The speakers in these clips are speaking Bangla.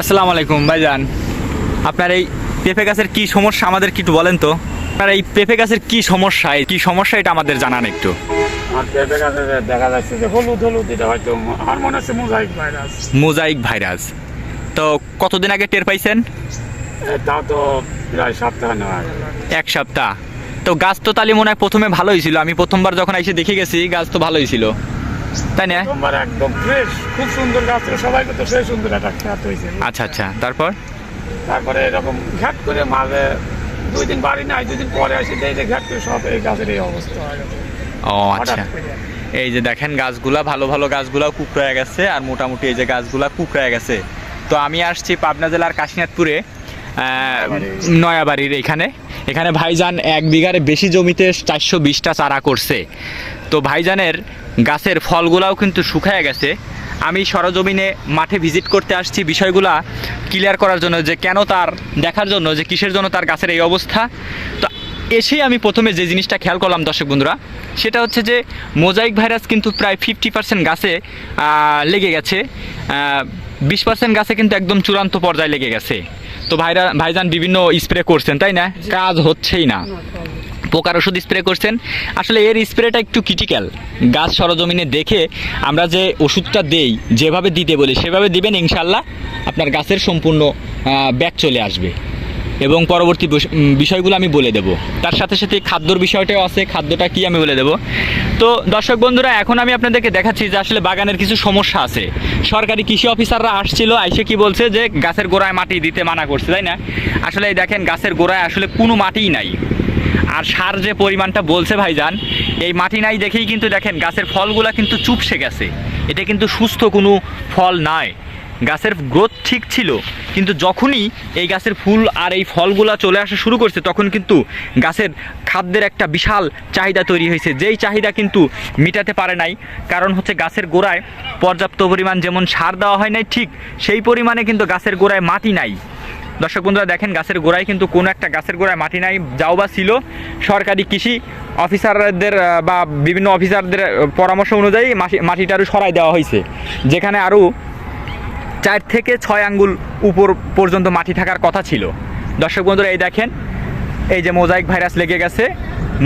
আসসালামু আলাইকুম ভাইজান। আপনার এই পেঁপে গাছের কি সমস্যা? আমাদের কি একটু বলেন তো। আপনার এই পেঁপে গাছের কি সমস্যা? কি সমস্যা? এটা আমাদের জানান একটু। আর পেঁপে গাছে যে দেখা যাচ্ছে যে হলুদ হলুদ এটা হয়তো আর মনে হচ্ছে মোজাইক ভাইরাস মোজাইক ভাইরাস তো কতদিন আগে টের পাইছেন? তা তো প্রায় সপ্তাহ এক সপ্তাহ। তো গাছ তো তালি মনে হয় প্রথমে ভালোই ছিল। আমি প্রথমবার যখন এসে দেখে গেছি গাছ তো ভালোই ছিল। তাই না? তোমার একদম ফ্রেশ খুব সুন্দর গাছ তো সেই সুন্দর একটা খ্যাত হয়েছে। আচ্ছা আচ্ছা তারপর? তারপরে এরকম ঘাট করে মাঝে দুই দিন বাড়ি নাই দুই দিন পরে আসি দেখে ঘাট করে সব এই গাছের এই অবস্থা। ও আচ্ছা। এই যে দেখেন গাছগুলা ভালো ভালো গাছগুলা কুকড়ে গেছে আর মোটামুটি এই যে গাছগুলা কুকড়ে গেছে। তো আমি আসছি পাবনা জেলার কাশিনাথপুরে। নয়াবাড়ির এখানে। এখানে ভাইজান এক বিঘারে বেশি জমিতে চারশো বিশটা চারা করছে। তো ভাইজানের গাছের ফলগুলাও কিন্তু শুকায় গেছে। আমি সরজমিনে মাঠে ভিজিট করতে আসছি। বিষয়গুলা ক্লিয়ার করার জন্য যে কেন তার, দেখার জন্য যে কিসের জন্য তার গাছের এই অবস্থা। তো এসেই আমি প্রথমে যে জিনিসটা খেয়াল করলাম দর্শক বন্ধুরা, সেটা হচ্ছে যে মোজাইক ভাইরাস কিন্তু প্রায় ফিফটি পার্সেন্ট গাছে লেগে গেছে। বিশ পার্সেন্ট গাছে কিন্তু একদম চূড়ান্ত পর্যায়ে লেগে গেছে। তো ভাইরা, ভাইজান বিভিন্ন স্প্রে করছেন, তাই না? কাজ হচ্ছেই না। পোকার ওষুধ স্প্রে করছেন। আসলে এর স্প্রেটা একটু ক্রিটিক্যাল গাছ সরজমিনে দেখে আমরা যে ওষুধটা দেই, যেভাবে দিতে বলি, সেভাবে দিবেন, ইনশাল্লাহ আপনার গাছের সম্পূর্ণ ব্যাগ চলে আসবে। এবং পরবর্তী বিষ- বিষয়গুলো আমি বলে দেব। তার সাথে সাথে খাদ্যর বিষয়টাও আছে, খাদ্যটা কি আমি বলে দেব। তো দর্শক বন্ধুরা, এখন আমি আপনাদেরকে দেখাচ্ছি যে আসলে বাগানের কিছু সমস্যা আছে। সরকারি কৃষি অফিসাররা আসছিল, আইসে কি বলছে যে গাছের গোড়ায় মাটি দিতে মানা করছে, তাই না? আসলে দেখেন, গাছের গোড়ায় আসলে কোনো মাটিই নাই। আর সার যে পরিমাণটা বলছে ভাইজান, এই মাটি নাই দেখেই কিন্তু দেখেন, গাছের ফলগুলা কিন্তু চুপসে গেছে। এটা কিন্তু সুস্থ কোনো ফল নয় গাছের গ্রোথ ঠিক ছিল, কিন্তু যখনই এই গাছের ফুল আর এই ফলগুলা চলে আসা শুরু করছে, তখন কিন্তু গাছের খাদ্যের একটা বিশাল চাহিদা তৈরি হয়েছে। যেই চাহিদা কিন্তু মেটাতে পারে নাই, কারণ হচ্ছে গাছের গোড়ায় পর্যাপ্ত পরিমাণ যেমন সার দেওয়া হয় নাই, ঠিক সেই পরিমাণে কিন্তু গাছের গোড়ায় মাটি নাই। দর্শক বন্ধুরা, দেখেন গাছের গোড়ায় কিন্তু কোনো একটা গাছের গোড়ায় মাটি নাই, যাও বা ছিল। সরকারি কৃষি অফিসারদের বা বিভিন্ন অফিসারদের পরামর্শ অনুযায়ী মাটি মাটিটা আরও সরাই দেওয়া হয়েছে। যেখানে আরও চার থেকে ছয় আঙ্গুল উপর পর্যন্ত মাটি থাকার কথা ছিল। দর্শক বন্ধুরা এই দেখেন এই যে মোজাইক ভাইরাস লেগে গেছে।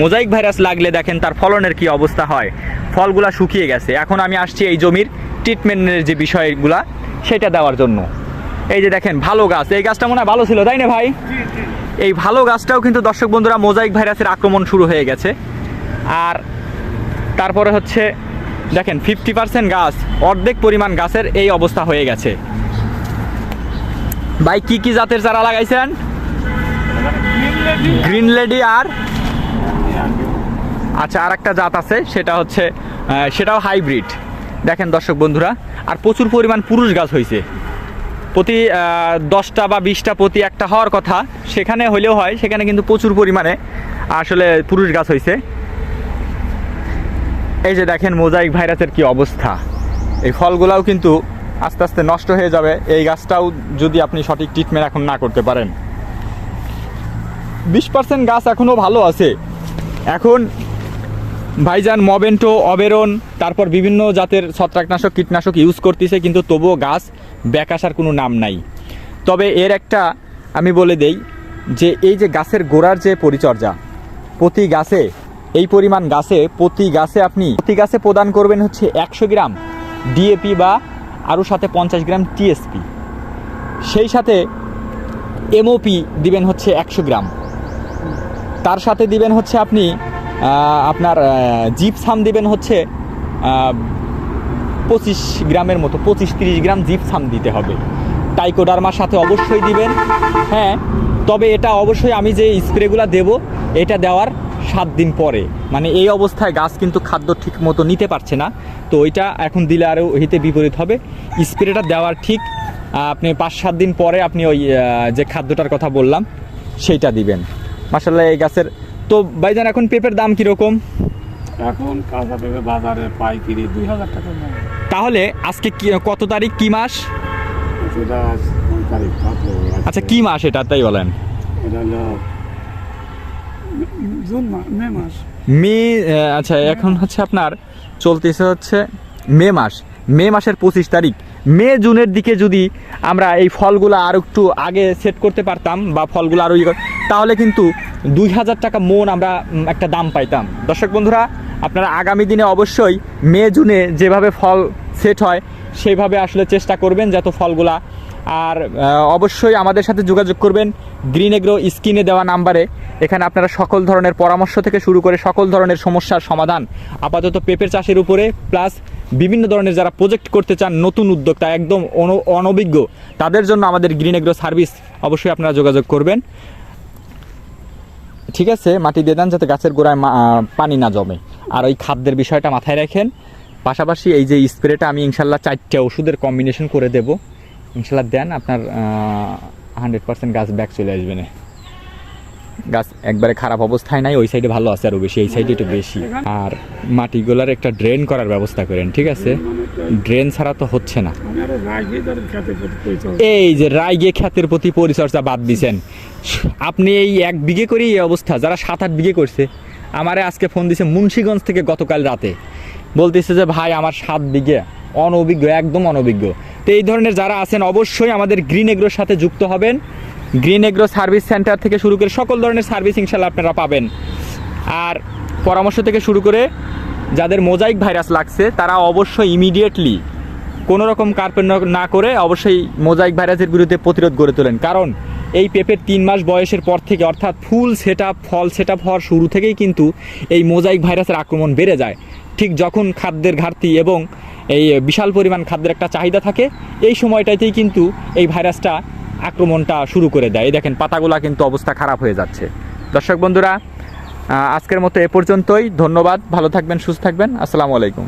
মোজাইক ভাইরাস লাগলে দেখেন তার ফলনের কি অবস্থা হয়। ফলগুলা শুকিয়ে গেছে। এখন আমি আসছি এই জমির ট্রিটমেন্টের যে বিষয়গুলা সেটা দেওয়ার জন্য। এই যে দেখেন ভালো গাছ। এই গাছটা মনে হয় ভালো ছিল তাই না ভাই? এই ভালো গাছটাও কিন্তু দর্শক বন্ধুরা মোজাইক ভাইরাসের আক্রমণ শুরু হয়ে গেছে। আর তারপরে হচ্ছে দেখেন ফিফটি পার্সেন্ট গাছ, অর্ধেক পরিমাণ গাছের এই অবস্থা হয়ে গেছে। ভাই, কি কি জাতের চারা লাগাইছেন? গ্রিন লেডি আর আচ্ছা আর একটা জাত আছে, সেটা হচ্ছে সেটাও হাইব্রিড দেখেন দর্শক বন্ধুরা, আর প্রচুর পরিমাণ পুরুষ গাছ হয়েছে প্রতি দশটা বা বিশটা প্রতি একটা হওয়ার কথা, সেখানে হলেও হয়, সেখানে কিন্তু প্রচুর পরিমাণে আসলে পুরুষ গাছ হয়েছে এই যে দেখেন মোজাইক ভাইরাসের কি অবস্থা। এই ফলগুলাও কিন্তু আস্তে আস্তে নষ্ট হয়ে যাবে। এই গাছটাও যদি আপনি সঠিক ট্রিটমেন্ট এখন না করতে পারেন। বিশ পার্সেন্ট গাছ এখনও ভালো আছে। এখন ভাইজান মবেন্টো, অবেরন, তারপর বিভিন্ন জাতের ছত্রাকনাশক কীটনাশক ইউজ করতেছে, কিন্তু তবুও গাছ ব্যাক আসার কোনো নাম নাই। তবে এর একটা আমি বলে দেই যে, এই যে গাছের গোড়ার যে পরিচর্যা, প্রতি গাছে এই পরিমাণ গাছে, প্রতি গাছে আপনি, প্রতি গাছে প্রদান করবেন হচ্ছে একশো গ্রাম ডিএপি বা আরও সাথে পঞ্চাশ গ্রাম টিএসপি সেই সাথে এমওপি দিবেন হচ্ছে একশো গ্রাম। তার সাথে দিবেন হচ্ছে আপনি আপনার জিপসাম দিবেন হচ্ছে পঁচিশ গ্রামের মতো, পঁচিশ তিরিশ গ্রাম জিপসাম দিতে হবে। টাইকোডার্মার সাথে অবশ্যই দিবেন হ্যাঁ। তবে এটা অবশ্যই আমি যে স্প্রেগুলো দেব, এটা দেওয়ার সাত দিন পরে। মানে এই অবস্থায় গাছ কিন্তু খাদ্য ঠিক মতো নিতে পারছে না। তো ওইটা এখন দিলে আরও হিতে বিপরীত হবে। স্প্রেটা দেওয়ার ঠিক আপনি পাঁচ সাত দিন পরে আপনি ওই যে খাদ্যটার কথা বললাম সেইটা দিবেন। মাসাল্লাহ এই গাছের তো ভাইজান এখন পেঁপের দাম কীরকম? এখন কাঁচা পেঁপে বাজারে পাইকিরি দুই হাজার টাকা তাহলে আজকে কি কত তারিখ কি মাস? আচ্ছা কি মাস এটা তাই বলেন? এটা হলো জুন মে মাস। মে আচ্ছা এখন হচ্ছে আপনার চলতেছে হচ্ছে মে মাস। মে মাসের পঁচিশ তারিখ। মে জুনের দিকে যদি আমরা এই ফলগুলো আর একটু আগে সেট করতে পারতাম বা ফলগুলো আরও ইয়ে তাহলে কিন্তু দুই হাজার টাকা মন আমরা একটা দাম পাইতাম। দর্শক বন্ধুরা আপনারা আগামী দিনে অবশ্যই মে জুনে যেভাবে ফল সেট হয় সেইভাবে আসলে চেষ্টা করবেন যাতে ফলগুলা আর অবশ্যই আমাদের সাথে যোগাযোগ করবেন গ্রিন এগ্রো স্ক্রিনে দেওয়া নাম্বারে। এখানে আপনারা সকল ধরনের পরামর্শ থেকে শুরু করে সকল ধরনের সমস্যার সমাধান আপাতত পেঁপের চাষের উপরে, প্লাস বিভিন্ন ধরনের যারা প্রজেক্ট করতে চান নতুন উদ্যোক্তা, একদম অন- অনভিজ্ঞ, তাদের জন্য আমাদের গ্রিন এগ্রো সার্ভিস অবশ্যই আপনারা যোগাযোগ করবেন। ঠিক আছে, মাটি দিয়ে দেন যাতে গাছের গোড়ায় পানি না জমে। আর ওই খাদ্যের বিষয়টা মাথায় রাখেন। পাশাপাশি এই যে স্প্রেটা আমি ইনশাল্লাহ চারটে ওষুধের কম্বিনেশন করে দেব। ইনশাল্লাহ দেন, আপনার হান্ড্রেড পার্সেন্ট গাছ ব্যাক চলে আসবে না। গাছ একবারে খারাপ অবস্থায় নাই, ওই সাইডে ভালো আছে আরও বেশি, এই সাইডে একটু বেশি। আর মাটিগুলার একটা ড্রেন করার ব্যবস্থা করেন, ঠিক আছে? ড্রেন ছাড়া তো হচ্ছে না। এই যে রাইগে খ্যাতের প্রতি পরিচর্যা বাদ দিছেন। আপনি এই এক বিঘে করেই এই অবস্থা, যারা সাত আট বিঘে করছে, আমারে আজকে ফোন দিছে মুন্সিগঞ্জ থেকে গতকাল রাতে। বলতেছে যে, ভাই, আমার সাত বিঘে। অনভিজ্ঞ, একদম অনভিজ্ঞ। তো এই ধরনের যারা আছেন, অবশ্যই আমাদের গ্রিন এগ্রোর সাথে যুক্ত হবেন। গ্রিন এগ্রো সার্ভিস সেন্টার থেকে শুরু করে সকল ধরনের সার্ভিস ইনশাল্লাহ আপনারা পাবেন। আর পরামর্শ থেকে শুরু করে যাদের মোজাইক ভাইরাস লাগছে, তারা অবশ্যই ইমিডিয়েটলি কোনো রকম কার্পেট না করে অবশ্যই মোজাইক ভাইরাসের বিরুদ্ধে প্রতিরোধ গড়ে তোলেন। কারণ এই পেঁপের তিন মাস বয়সের পর থেকে, অর্থাৎ full set up full set up হওয়ার শুরু থেকেই কিন্তু এই মোজাইক ভাইরাসের আক্রমণ বেড়ে যায়। ঠিক যখন খাদ্যের ঘাটতি এবং এই বিশাল পরিমাণ খাদ্যের একটা চাহিদা থাকে। এই সময়টাতেই কিন্তু এই ভাইরাসটা আক্রমণটা শুরু করে দেয়। দেখেন, পাতাগুলা কিন্তু অবস্থা খারাপ হয়ে যাচ্ছে। দর্শক বন্ধুরা আজকের মতো এ পর্যন্তই। ধন্যবাদ। ভালো থাকবেন, সুস্থ থাকবেন। আসসালামু আলাইকুম।